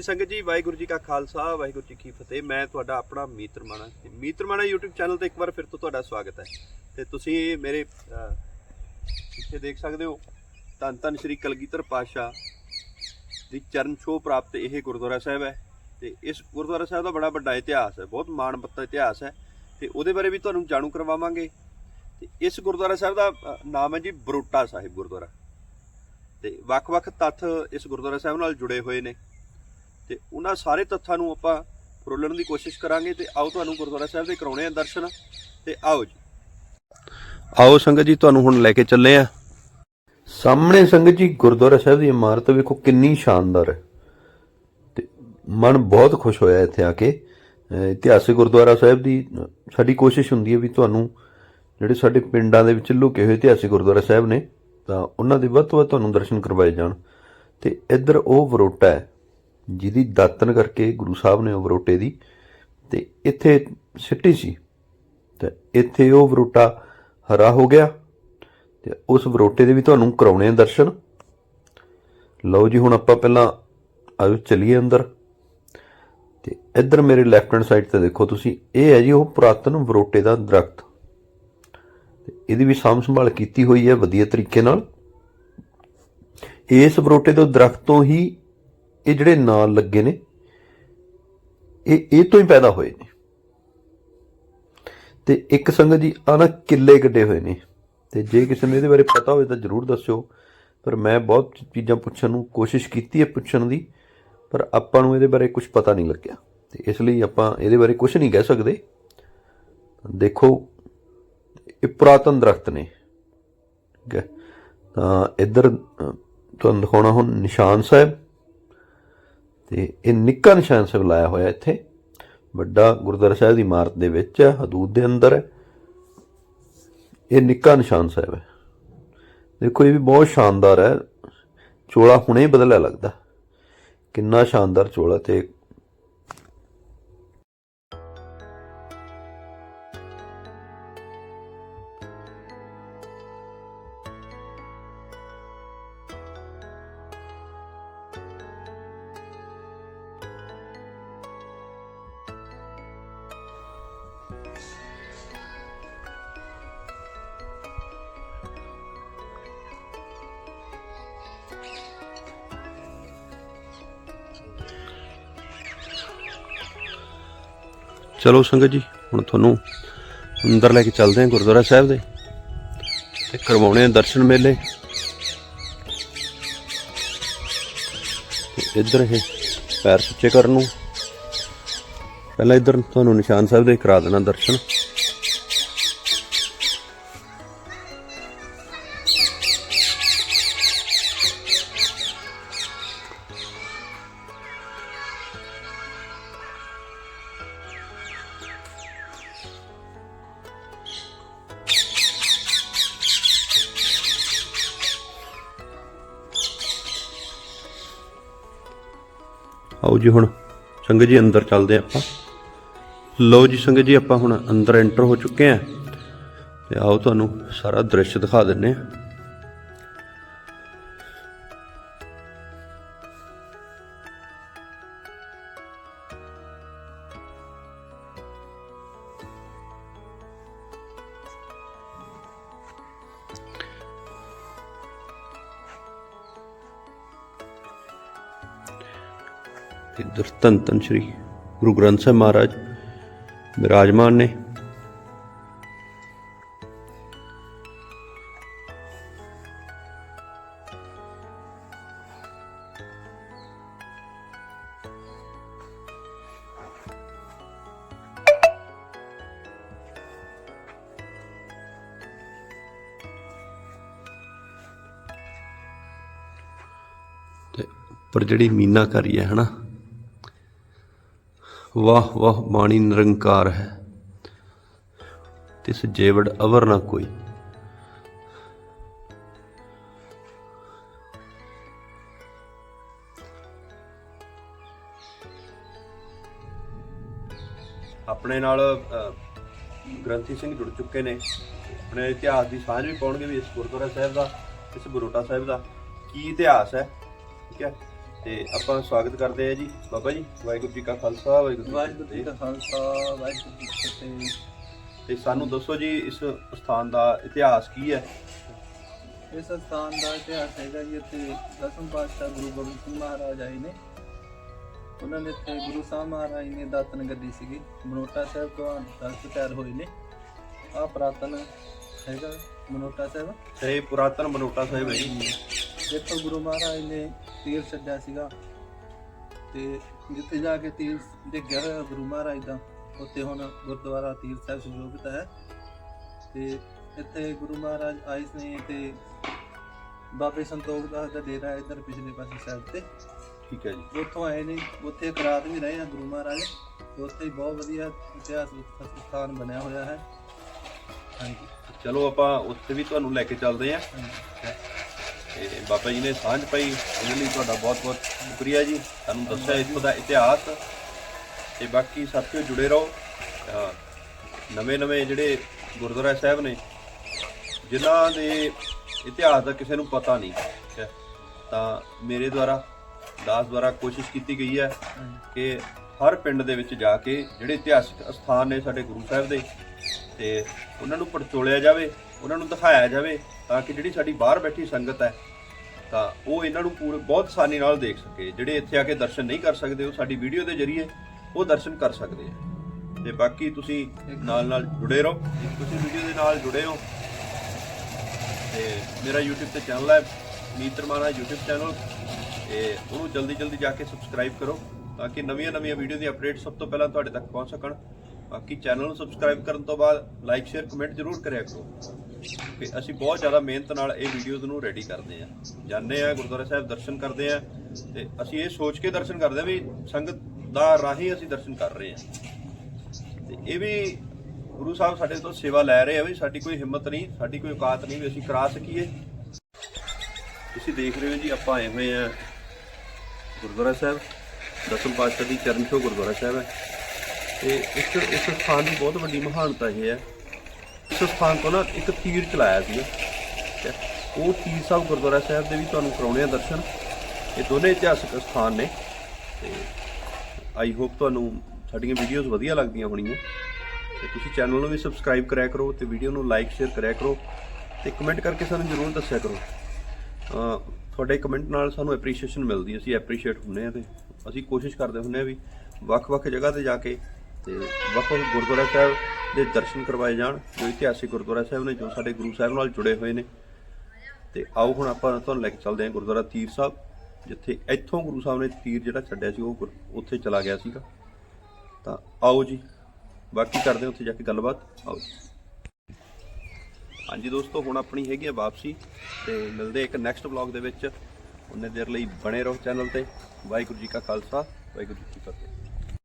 ਹਾਂਜੀ ਸੰਗਤ ਜੀ ਵਾਹਿਗੁਰੂ ਜੀ ਕਾ ਖਾਲਸਾ ਵਾਹਿਗੁਰੂ ਜੀ ਕੀ ਫਤਿਹ। ਮੈਂ ਤੁਹਾਡਾ ਆਪਣਾ ਮੀਤਰ ਮਾਣਾ। ਮੀਤਰ YouTube ਚੈਨਲ ਤੇ ਇੱਕ ਵਾਰ ਫਿਰ ਤੋਂ ਤੁਹਾਡਾ ਸਵਾਗਤ ਹੈ। ਤੇ ਤੁਸੀਂ ਮੇਰੇ ਅਹ, ਪਿੱਛੇ ਦੇਖ ਸਕਦੇ ਹੋ ਧੰਨ ਧੰਨ ਸ਼੍ਰੀ ਕਲਗੀਧਰ ਪਾਤਸ਼ਾਹ ਦੀ ਚਰਨ ਛੋਹ ਪ੍ਰਾਪਤ ਇਹ ਗੁਰਦੁਆਰਾ ਸਾਹਿਬ ਹੈ। ਤੇ ਇਸ ਗੁਰਦੁਆਰਾ ਸਾਹਿਬ ਦਾ ਬੜਾ ਵੱਡਾ ਇਤਿਹਾਸ ਹੈ ਬਹੁਤ ਮਾਣਮੱਤਾ ਇਤਿਹਾਸ ਹੈ। ਤੇ ਉਹਦੇ ਬਾਰੇ ਵੀ ਤੁਹਾਨੂੰ ਜਾਣੂ ਕਰਵਾਵਾਂਗੇ। ਤੇ ਇਸ ਗੁਰਦੁਆਰਾ ਸਾਹਿਬ ਦਾ ਨਾਮ ਹੈ ਜੀ ਬਰੋਟਾ ਸਾਹਿਬ ਗੁਰਦੁਆਰਾ। ਤੇ ਵੱਖ-ਵੱਖ ਤੱਥ ਇਸ ਗੁਰਦੁਆਰਾ ਸਾਹਿਬ ਨਾਲ ਜੁੜੇ ਹੋਏ ਨੇ। ਤੇ ਉਹਨਾਂ ਸਾਰੇ ਤੱਥਾਂ ਨੂੰ ਆਪਾਂ ਫਰੋਲਣ ਦੀ ਕੋਸ਼ਿਸ਼ ਕਰਾਂਗੇ ਤੇ ਆਓ ਤੁਹਾਨੂੰ ਗੁਰਦੁਆਰਾ ਸਾਹਿਬ ਦੇ ਕਰਾਉਣੇ ਆ ਦਰਸ਼ਨ ਤੇ ਆਓ ਜੀ। ਆਓ ਸੰਗਤ ਜੀ, ਤੁਹਾਨੂੰ ਹੁਣ ਲੈ ਕੇ ਚੱਲੇ ਆ। ਸਾਹਮਣੇ ਸੰਗਤ ਜੀ, ਗੁਰਦੁਆਰਾ ਸਾਹਿਬ ਦੀ ਇਮਾਰਤ ਵੇਖੋ ਕਿੰਨੀ ਸ਼ਾਨਦਾਰ ਹੈ। ਤੇ ਮਨ ਬਹੁਤ ਖੁਸ਼ ਹੋਇਆ ਇੱਥੇ ਆ ਕੇ। ਇਤਿਹਾਸਿਕ ਗੁਰਦੁਆਰਾ ਸਾਹਿਬ ਦੀ ਸਾਡੀ ਕੋਸ਼ਿਸ਼ ਹੁੰਦੀ ਹੈ ਵੀ ਤੁਹਾਨੂੰ ਜਿਹੜੇ ਸਾਡੇ ਪਿੰਡਾਂ ਦੇ ਵਿੱਚ ਲੁਕੇ ਹੋਏ ਇਤਿਹਾਸਿਕ ਗੁਰਦੁਆਰਾ ਸਾਹਿਬ ਨੇ, ਤਾਂ ਉਹਨਾਂ ਦੇ ਵੱਧ ਤੋਂ ਵੱਧ ਤੁਹਾਨੂੰ ਦਰਸ਼ਨ ਕਰਵਾਏ ਜਾਣ। ਤੇ ਇੱਧਰ ਉਹ ਵਰੋਟਾ ਹੈ ਜਿਹਦੀ ਦਾਤਨ ਕਰਕੇ ਗੁਰੂ ਸਾਹਿਬ ਨੇ ਉਹ ਵਰੋਟੇ ਦੀ, ਤੇ ਇੱਥੇ ਸਿੱਟੀ ਸੀ। ਤੇ ਇੱਥੇ ਉਹ ਵਰੋਟਾ ਹਰਾ ਹੋ ਗਿਆ, ਤੇ ਉਸ ਵਰੋਟੇ ਦੇ ਵੀ ਤੁਹਾਨੂੰ ਕਰਾਉਣੇ ਆ ਦਰਸ਼ਨ। ਲਓ ਜੀ, ਹੁਣ ਆਪਾਂ ਪਹਿਲਾਂ ਆਜੋ ਚਲੀਏ ਅੰਦਰ। ਤੇ ਇੱਧਰ ਮੇਰੇ ਲੈਫਟ ਹੈਂਡ ਸਾਈਡ ਤੇ ਦੇਖੋ ਤੁਸੀਂ, ਇਹ ਹੈ ਜੀ ਉਹ ਪੁਰਾਤਨ ਵਰੋਟੇ ਦਾ ਦਰਖਤ। ਇਹਦੀ ਵੀ ਸਾਂਭ ਸੰਭਾਲ ਕੀਤੀ ਹੋਈ ਹੈ ਵਧੀਆ ਤਰੀਕੇ ਨਾਲ। ਇਸ ਵਰੋਟੇ ਤੋਂ ਦਰਖਤ ਤੋਂ ਹੀ ਇਹ ਜਿਹੜੇ ਨਾਲ ਲੱਗੇ ਨੇ, ਇਹ ਇਹ ਤੋਂ ਹੀ ਪੈਦਾ ਹੋਏ ਨੇ। ਤੇ ਇੱਕ ਸੰਗਤ ਜੀ ਆ ਨਾ ਕਿੱਲੇ ਕੱਢੇ ਹੋਏ ਨੇ। ਤੇ ਜੇ ਕਿਸੇ ਨੂੰ ਇਹਦੇ ਬਾਰੇ ਪਤਾ ਹੋਵੇ ਤਾਂ ਜਰੂਰ ਦੱਸਿਓ। ਪਰ ਮੈਂ ਬਹੁਤ ਚੀਜ਼ਾਂ ਪੁੱਛਣ ਨੂੰ ਕੋਸ਼ਿਸ਼ ਕੀਤੀ ਹੈ ਪੁੱਛਣ ਦੀ, ਪਰ ਆਪਾਂ ਨੂੰ ਇਹਦੇ ਬਾਰੇ ਕੁਝ ਪਤਾ ਨਹੀਂ ਲੱਗਿਆ। ਤੇ ਇਸ ਲਈ ਆਪਾਂ ਇਹਦੇ ਬਾਰੇ ਕੁਝ ਨਹੀਂ ਕਹਿ ਸਕਦੇ। ਦੇਖੋ, ਇਹ ਪੁਰਾਤਨ ਦਰਖਤ ਨੇ। ਠੀਕ ਹੈ? ਤਾਂ ਇੱਧਰ ਤੁਹਾਨੂੰ ਦਿਖਾਉਣਾ ਹੁਣ ਨਿਸ਼ਾਨ ਸਾਹਿਬ। ਤੇ ਇਹ ਨਿੱਕਾ ਨਿਸ਼ਾਨ ਸਾਹਿਬ ਲਾਇਆ ਹੋਇਆ ਇੱਥੇ। ਵੱਡਾ ਗੁਰਦੁਆਰਾ ਸਾਹਿਬ ਦੀ ਇਮਾਰਤ ਦੇ ਵਿੱਚ ਹੈ, ਹਦੂਦ ਦੇ ਅੰਦਰ ਹੈ। ਇਹ ਨਿੱਕਾ ਨਿਸ਼ਾਨ ਸਾਹਿਬ ਹੈ। ਦੇਖੋ, ਇਹ ਵੀ ਬਹੁਤ ਸ਼ਾਨਦਾਰ ਹੈ। ਚੋਲਾ ਹੁਣੇ ਬਦਲਿਆ ਲੱਗਦਾ। ਕਿੰਨਾ ਸ਼ਾਨਦਾਰ ਚੋਲਾ ਤੇ ਚਲੋ ਸੰਗਤ ਜੀ, ਹੁਣ ਤੁਹਾਨੂੰ ਅੰਦਰ ਲੈ ਕੇ ਚੱਲਦੇ ਹਾਂ ਗੁਰਦੁਆਰਾ ਸਾਹਿਬ ਦੇ ਤੇ ਕਰਵਾਉਣੇ ਆ ਦਰਸ਼ਨ ਮੇਲੇ। ਇੱਧਰ ਇਹ ਪੈਰ ਸੁੱਚੇ ਕਰਨ ਨੂੰ। ਪਹਿਲਾਂ ਇੱਧਰ ਤੁਹਾਨੂੰ ਨਿਸ਼ਾਨ ਸਾਹਿਬ ਦੇ ਕਰਾ ਦੇਣਾ ਦਰਸ਼ਨ। ਆਓ ਜੀ ਹੁਣ ਸੰਗਤ ਜੀ ਅੰਦਰ ਚੱਲਦੇ ਹਾਂ ਆਪਾਂ। ਲਓ ਜੀ ਸੰਗਤ ਜੀ, ਆਪਾਂ ਹੁਣ ਅੰਦਰ ਐਂਟਰ ਹੋ ਚੁੱਕੇ ਹਾਂ। ਤੇ ਆਓ ਤੁਹਾਨੂੰ ਸਾਰਾ ਦ੍ਰਿਸ਼ ਦਿਖਾ ਦਿੰਨੇ ਆ ਇੱਧਰ ਧੰਨ ਧੰਨ ਸ਼੍ਰੀ ਗੁਰੂ ਗ੍ਰੰਥ ਸਾਹਿਬ ਮਹਾਰਾਜ ਵਿਰਾਜਮਾਨ ਨੇ। ਪਰ ਜਿਹੜੀ ਮੀਨਾਕਾਰੀ ਹੈ, ਹਨਾ ਵਾਹ ਵਾਹ, ਬਾਣੀ ਨਿਰੰਕਾਰ ਹੈ। ਤਿਸ ਜੇਵੜ ਅਵਰ ਨਾ ਕੋਈ। ਆਪਣੇ ਨਾਲ ਗ੍ਰੰਥੀ ਸਿੰਘ ਜੁੜ ਚੁੱਕੇ ਨੇ। ਆਪਣੇ ਇਤਿਹਾਸ ਦੀ ਸਾਂਝ ਵੀ ਪਾਉਣਗੇ ਵੀ ਇਸ ਗੁਰਦੁਆਰਾ ਸਾਹਿਬ ਦਾ, ਇਸ ਬਰੋਟਾ ਸਾਹਿਬ ਦਾ ਕੀ ਇਤਿਹਾਸ ਹੈ, ਠੀਕ ਹੈ? ਤੇ ਆਪਾਂ ਸਵਾਗਤ ਕਰਦੇ ਹਾਂ ਜੀ। ਬਾਬਾ ਜੀ ਵਾਹਿਗੁਰੂ ਜੀ ਕਾ ਖਾਲਸਾ ਵਾਹਿਗੁਰੂ ਜੀ ਕੀ ਵਾਹਿਗੁਰੂ ਜੀ ਫਤਿਹ। ਖਾਲਸਾ ਵਾਹਿਗੁਰੂ ਜੀ ਕੀ ਫਤਿਹ। ਤੇ ਸਾਨੂੰ ਦੱਸੋ ਜੀ ਇਸ ਸਥਾਨ ਦਾ ਇਤਿਹਾਸ ਕੀ ਹੈ? ਇਸ ਸਥਾਨ ਦਾ ਇਤਿਹਾਸ ਹੈਗਾ ਜੀ ਇੱਥੇ ਦਸਮ ਪਾਤਸ਼ਾਹ ਗੁਰੂ ਗੋਬਿੰਦ ਸਿੰਘ ਮਹਾਰਾਜ ਆਏ ਨੇ। ਉਹਨਾਂ ਨੇ ਇੱਥੇ ਗੁਰੂ ਸਾਹਿਬ ਮਹਾਰਾਜ ਨੇ ਦਾਤਨ ਗੱਦੀ ਸੀਗੀ। ਮਨੋਟਾ ਸਾਹਿਬ ਤੋਂ ਦਸ ਤਿਆਰ ਹੋਏ ਨੇ। ਆ ਪ੍ਰਾਤਨ ਹੈਗਾ ਮਨੋਟਾ ਸਾਹਿਬ। ਇਹ ਪੁਰਾਤਨ ਬਨੋਟਾ ਸਾਹਿਬ ਹੈ ਜੀ। ਇੱਥੋਂ ਗੁਰੂ ਮਹਾਰਾਜ ਨੇ ਤੀਰ ਛੱਡਿਆ ਸੀਗਾ ਤੇ ਜਿੱਥੇ ਜਾ ਕੇ ਤੀਰ ਡਿੱਗਿਆ ਹੋਇਆ ਗੁਰੂ ਮਹਾਰਾਜ ਦਾ ਉੱਥੇ ਹੁਣ ਗੁਰਦੁਆਰਾ ਤੀਰ ਸਾਹਿਬ ਸੁਸ਼ੋਭਿਤ ਹੈ। ਤੇ ਇੱਥੇ ਗੁਰੂ ਮਹਾਰਾਜ ਆਏ ਨੇ ਤੇ ਬਾਬੇ ਸੰਤੋਖ ਦਾਸ ਦਾ ਡੇਰਾ ਇੱਧਰ ਪਿਛਲੇ ਪਾਸੇ ਸਾਈਡ ਤੇ। ਠੀਕ ਹੈ ਜੀ। ਉੱਥੋਂ ਆਏ ਨੇ ਉੱਥੇ ਇੱਕ ਰਾਤ ਵੀ ਰਹੇ ਆ ਗੁਰੂ ਮਹਾਰਾਜ। ਤੇ ਉੱਥੇ ਹੀ ਬਹੁਤ ਵਧੀਆ ਇਤਿਹਾਸ ਵਿੱਚ ਸਥਾਨ ਬਣਿਆ ਹੋਇਆ ਹੈ। ਹਾਂਜੀ। ਚਲੋ ਆਪਾਂ ਉੱਥੇ ਵੀ ਤੁਹਾਨੂੰ ਲੈ ਕੇ ਚੱਲਦੇ ਹਾਂਜੀ। ਤੇ ਬਾਬਾ ਜੀ ਨੇ ਸਾਂਝ ਪਾਈ। ਉਹਦੇ ਲਈ ਤੁਹਾਡਾ ਬਹੁਤ-ਬਹੁਤ ਸ਼ੁਕਰੀਆ ਜੀ। ਸਾਨੂੰ ਦੱਸਿਆ ਇੱਥੋਂ ਦਾ ਇਤਿਹਾਸ। ਤੇ ਬਾਕੀ ਸਾਥੀਓ ਜੁੜੇ ਰਹੋ। ਨਵੇਂ-ਨਵੇਂ ਜਿਹੜੇ ਗੁਰਦੁਆਰਾ ਸਾਹਿਬ ਨੇ, ਜਿਨ੍ਹਾਂ ਦੇ ਇਤਿਹਾਸ ਦਾ ਕਿਸੇ ਨੂੰ ਪਤਾ ਨਹੀਂ ਤਾਂ ਮੇਰੇ ਦੁਆਰਾ, ਦਾਸ ਦੁਆਰਾ ਕੋਸ਼ਿਸ਼ ਕੀਤੀ ਗਈ ਹੈ ਕਿ ਹਰ ਪਿੰਡ ਦੇ ਵਿੱਚ ਜਾ ਕੇ ਜਿਹੜੇ ਇਤਿਹਾਸਿਕ ਸਥਾਨ ਨੇ ਸਾਡੇ ਗੁਰੂ ਸਾਹਿਬ ਦੇ, ਤੇ ਉਹਨਾਂ ਨੂੰ ਪੜਚੋਲਿਆ ਜਾਵੇ, ਉਹਨਾਂ ਨੂੰ ਦਿਖਾਇਆ ਜਾਵੇ, ਤਾਂ ਕਿ ਜਿਹੜੀ ਸਾਡੀ ਬਾਹਰ ਬੈਠੀ ਸੰਗਤ ਹੈ ਤਾਂ ਉਹ ਇਹਨਾਂ ਨੂੰ ਪੂਰੇ ਬਹੁਤ ਆਸਾਨੀ ਨਾਲ ਦੇਖ ਸਕੇ। ਜਿਹੜੇ ਇੱਥੇ ਆ ਕੇ ਦਰਸ਼ਨ ਨਹੀਂ ਕਰ ਸਕਦੇ, ਉਹ ਸਾਡੀ ਵੀਡੀਓ ਦੇ ਜ਼ਰੀਏ ਉਹ ਦਰਸ਼ਨ ਕਰ ਸਕਦੇ ਆ। ਤੇ ਬਾਕੀ ਤੁਸੀਂ ਨਾਲ ਨਾਲ ਜੁੜੇ ਰਹੋ। ਤੁਸੀਂ ਵੀਡੀਓ ਦੇ ਨਾਲ ਜੁੜੇ ਹੋ, ਤੇ ਮੇਰਾ YouTube ਤੇ ਚੈਨਲ ਹੈ ਨੀਤਰ ਮਾਨਾ YouTube ਚੈਨਲ ਤੇ ਉਹਨੂੰ ਜਲਦੀ ਜਲਦੀ ਜਾ ਕੇ ਸਬਸਕ੍ਰਾਈਬ ਕਰੋ, ਤਾਂ ਕਿ ਨਵੀਆਂ ਨਵੀਆਂ ਵੀਡੀਓ ਦੀ ਅਪਡੇਟ ਸਭ ਤੋਂ ਪਹਿਲਾਂ ਤੁਹਾਡੇ ਤੱਕ ਪਹੁੰਚ ਸਕਣ। ਬਾਕੀ ਚੈਨਲ ਨੂੰ ਸਬਸਕ੍ਰਾਈਬ ਕਰਨ ਤੋਂ ਬਾਅਦ ਲਾਈਕ ਸ਼ੇਅਰ ਕਮੈਂਟ ਜ਼ਰੂਰ ਕਰਿਆ ਕਰੋ। ਕਿ ਅਸੀਂ ਬਹੁਤ ਜ਼ਿਆਦਾ ਮਿਹਨਤ ਨਾਲ ਇਹ ਵੀਡੀਓਜ਼ ਨੂੰ ਰੈਡੀ ਕਰਦੇ ਆ ਜਾਂਦੇ ਆ ਗੁਰਦੁਆਰਾ ਸਾਹਿਬ ਦਰਸ਼ਨ ਕਰਦੇ ਆ ਤੇ ਅਸੀਂ ਇਹ ਸੋਚ ਕੇ ਦਰਸ਼ਨ ਕਰਦੇ ਆ ਵੀ ਸੰਗਤ ਦਾ ਰਾਹੀਂ ਅਸੀਂ ਦਰਸ਼ਨ ਕਰ ਰਹੇ ਆ ਤੇ ਇਹ ਵੀ ਗੁਰੂ ਸਾਹਿਬ ਸਾਡੇ ਤੋਂ ਸੇਵਾ ਲੈ ਰਹੇ ਆ ਵੀ ਸਾਡੀ ਕੋਈ ਹਿੰਮਤ ਨਹੀਂ, ਸਾਡੀ ਕੋਈ ਔਕਾਤ ਨਹੀਂ ਵੀ ਅਸੀਂ ਕਰਾ ਸਕੀਏ। ਤੁਸੀਂ ਦੇਖ ਰਹੇ ਹੋ ਜੀ, ਆਪਾਂ ਆਏ ਹੋਏ ਆ ਗੁਰਦੁਆਰਾ ਸਾਹਿਬ। ਦਸਮ ਪਾਤਸ਼ਾਹ ਦੀ ਚਰਨ ਛੋ ਗੁਰਦੁਆਰਾ ਸਾਹਿਬ ਹੈ। ਤੇ ਇਸ ਇਸ ਸਥਾਨ ਦੀ ਬਹੁਤ ਵੱਡੀ ਮਹਾਨਤਾ ਇਹ ਹੈ। ਇਸ ਸਥਾਨ ਤੋਂ ਨਾ ਇੱਕ ਤੀਰ ਚਲਾਇਆ ਸੀ। ਠੀਕ ਹੈ ਉਹ ਤੀਰ ਸਾਹਿਬ ਗੁਰਦੁਆਰਾ ਸਾਹਿਬ ਦੇ ਵੀ ਤੁਹਾਨੂੰ ਕਰਾਉਣੇ ਆ ਦਰਸ਼ਨ। ਇਹ ਦੋਨੇ ਇਤਿਹਾਸਕ ਸਥਾਨ ਨੇ। ਤੇ ਆਈ ਹੋਪ ਤੁਹਾਨੂੰ ਸਾਡੀਆਂ ਵੀਡੀਓਜ਼ ਵਧੀਆ ਲੱਗਦੀਆਂ ਹੋਣੀਆਂ। ਤੇ ਤੁਸੀਂ ਚੈਨਲ ਨੂੰ ਵੀ ਸਬਸਕ੍ਰਾਈਬ ਕਰਿਆ ਕਰੋ ਤੇ ਵੀਡੀਓ ਨੂੰ ਲਾਈਕ, ਸ਼ੇਅਰ ਕਰਿਆ ਕਰੋ ਤੇ ਕਮੈਂਟ ਕਰਕੇ ਸਾਨੂੰ ਜ਼ਰੂਰ ਦੱਸਿਆ ਕਰੋ। ਤੁਹਾਡੇ ਕਮੈਂਟ ਨਾਲ ਸਾਨੂੰ ਐਪਰੀਸ਼ੀਏਸ਼ਨ ਮਿਲਦੀ ਹੈ। ਅਸੀਂ ਐਪਰੀਸ਼ੀਏਟ ਹੁੰਨੇ ਆ ਤੇ ਅਸੀਂ ਕੋਸ਼ਿਸ਼ ਕਰਦੇ ਹੁੰਨੇ ਆ ਵੀ ਵੱਖ-ਵੱਖ ਜਗ੍ਹਾ ਤੇ ਜਾ ਕੇ ਤੇ ਵੱਖ-ਵੱਖ ਗੁਰਦੁਆਰਾ ਸਾਹਿਬ ਦੇ ਦਰਸ਼ਨ ਕਰਵਾਏ ਜਾਣ, ਜੋ ਇਤਿਹਾਸਿਕ ਗੁਰਦੁਆਰਾ ਸਾਹਿਬ ਨੇ, ਜੋ ਸਾਡੇ ਗੁਰੂ ਸਾਹਿਬ ਨਾਲ ਜੁੜੇ ਹੋਏ ਨੇ। ਤੇ ਆਓ ਹੁਣ ਆਪਾਂ ਤੁਹਾਨੂੰ ਲੈ ਕੇ ਚੱਲਦੇ ਹਾਂ ਗੁਰਦੁਆਰਾ ਤੀਰ ਸਾਹਿਬ, ਜਿੱਥੇ ਇੱਥੋਂ ਗੁਰੂ ਸਾਹਿਬ ਨੇ ਤੀਰ ਜਿਹੜਾ ਛੱਡਿਆ ਸੀ, ਉਹ ਗੁਰ- ਉੱਥੇ ਚਲਾ ਗਿਆ ਸੀਗਾ। ਤਾਂ ਆਓ ਜੀ, ਬਾਕੀ ਕਰਦੇ ਹਾਂ ਉੱਥੇ ਜਾ ਕੇ ਗੱਲਬਾਤ। ਆਓ ਜੀ। ਹਾਂਜੀ ਦੋਸਤੋ, ਹੁਣ ਆਪਣੀ ਹੈਗੀ ਹੈ ਵਾਪਸੀ, ਤੇ ਮਿਲਦੇ ਇੱਕ ਨੈਕਸਟ ਵਲੌਗ ਦੇ ਵਿੱਚ। ਉਹਨੇ ਦੇਰ ਲਈ ਬਣੇ ਰਹੋ ਚੈਨਲ ਤੇ। ਵਾਹਿਗੁਰੂ ਜੀ ਕਾ ਖਾਲਸਾ, ਵਾਹਿਗੁਰੂ ਜੀ ਕੀ ਫਤਿਹ।